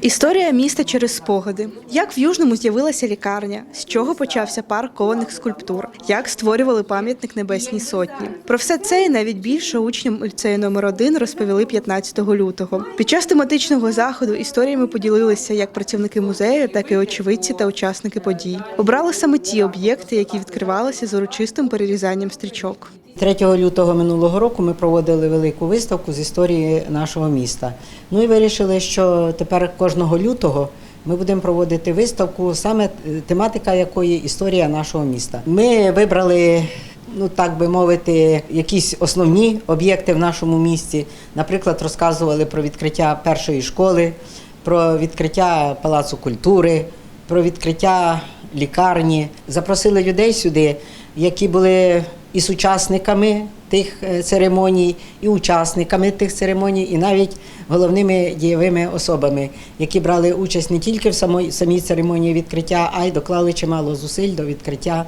Історія міста через спогади. Як в Южному з'явилася лікарня, з чого почався парк кованих скульптур, як створювали пам'ятник Небесній Сотні. Про все це і навіть більше учням ліцею номер 1 розповіли 15 лютого. Під час тематичного заходу історіями поділилися як працівники музею, так і очевидці та учасники подій. Обрали саме ті об'єкти, які відкривалися з урочистим перерізанням стрічок. 3 лютого минулого року ми проводили велику виставку з історії нашого міста. Ну і вирішили, що тепер кожного лютого ми будемо проводити виставку, саме е, тематика якої історія нашого міста. Ми вибрали. Ну, так би мовити, якісь основні об'єкти в нашому місті. Наприклад, розказували про відкриття першої школи, про відкриття палацу культури, про відкриття лікарні. Запросили людей сюди, які були і сучасниками тих е, церемоній, і учасниками тих церемоній, і навіть головними дієвими особами, які брали участь не тільки в самій церемонії відкриття, а й доклали чимало зусиль до відкриття.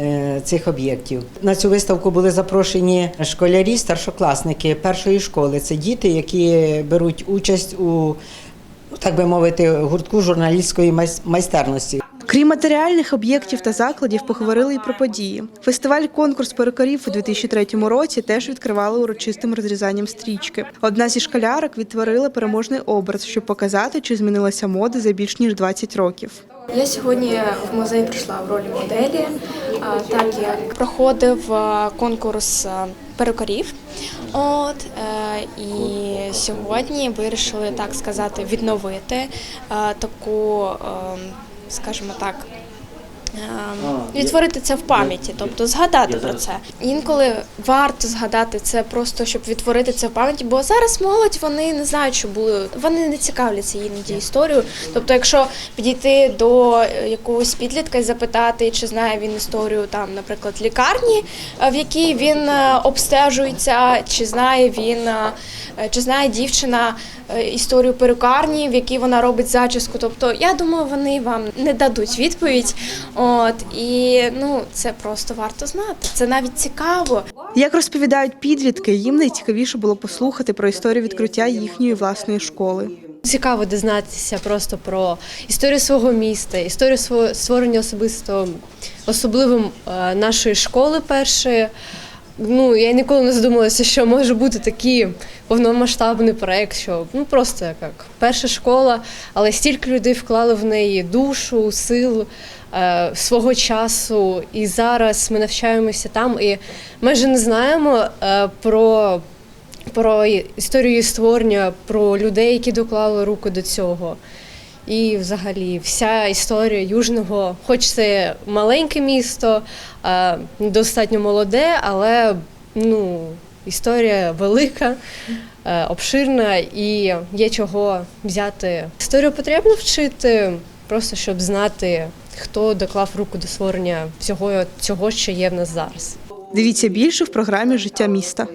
е, Цих об'єктів на цю виставку були запрошені школярі, старшокласники першої школи. Це діти, які беруть участь у так би мовити гуртку журналістської майс- майстерності. Крім матеріальних об'єктів та закладів, поговорили і про події. Фестиваль конкурс перукарів у 2003 році теж відкривали урочистим розрізанням стрічки. Одна зі школярок відтворила переможний образ, щоб показати, чи змінилася мода за більш ніж 20 років. Я сьогодні в музей прийшла в ролі моделі, так як проходив конкурс перукарів. От е, і сьогодні вирішили так сказати відновити таку, е, скажімо так. Відтворити це в пам'яті, тобто згадати про це. Інколи варто згадати це просто, щоб відтворити це в пам'яті, бо зараз молодь вони не знають, що були, вони не цікавляться іноді історією. Тобто, якщо підійти до е, якогось підлітка і запитати, чи знає він історію там, наприклад, лікарні, е, в якій він е, обстежується, чи знає він, чи знає дівчина історію перукарні, в якій вона робить зачіску. Тобто, я думаю, вони вам не дадуть відповідь. От і ну це просто варто знати. Це навіть цікаво. Як розповідають підлітки, їм найцікавіше було послухати про історію відкриття їхньої власної школи. Цікаво дізнатися просто про історію свого міста, історію свого створення особисто особливим е, нашої школи першої. Ну, я ніколи не задумалася, що може бути такий повномасштабний проект, що ну просто як перша школа, але стільки людей вклали в неї душу, силу е, свого часу. І зараз ми навчаємося там і майже не знаємо е, про про історію створення, про людей, які доклали руку до цього. І взагалі вся історія Южного, хоч це маленьке місто, достатньо молоде, але ну, історія велика, е, обширна і є чого взяти. Історію потрібно вчити, просто щоб знати, хто доклав руку до створення всього цього, що є в нас зараз. Дивіться більше в програмі Життя міста.